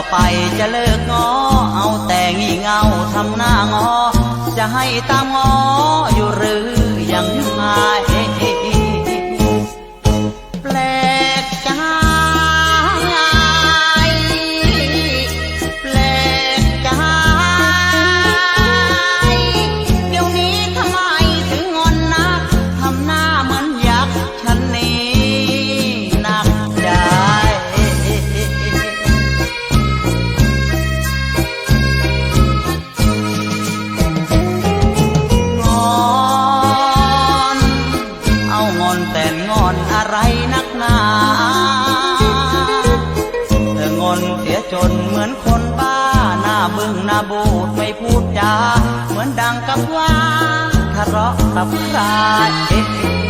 ่อไปจะเลิกงอ เอาแต่งี่เงาทำหน้างอ จะให้ตามงออยู่หรือ หนาเธองอนเสียจนเหมือนคนบ้า หน้าบึ้งหน้าบูดไม่พูดจา เหมือนดังกับว่าทะเลาะกับใครโ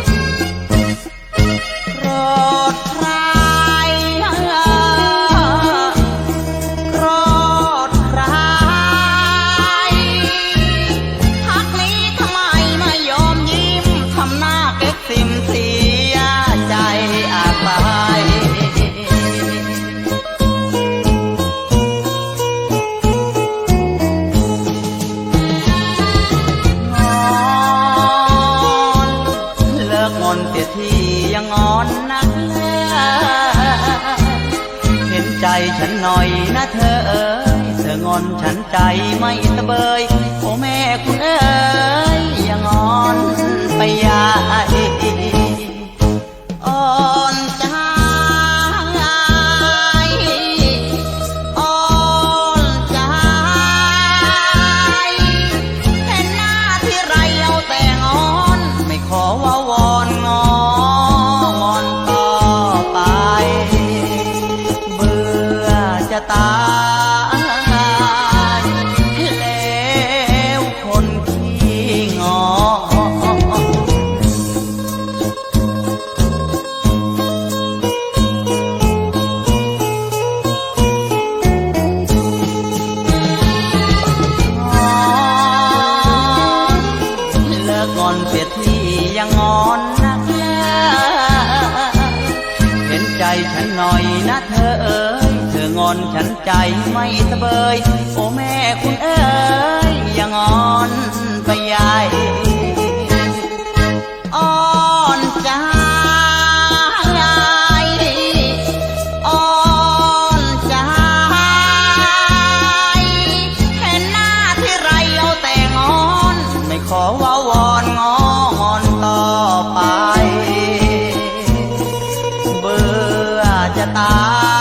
งอนเสียทียังงอนนักแลเห็นใจฉันหน่อยนะเธอเอ๋ยเธองอนฉันใจไม่สะเบยโอ้แม่คุณ น่อยนะเธอเอ๋ยเธองอนฉันใจไม่สเบยโอแม่คุณเอ๋ยอย่างอนไปใหญ่ จะตาย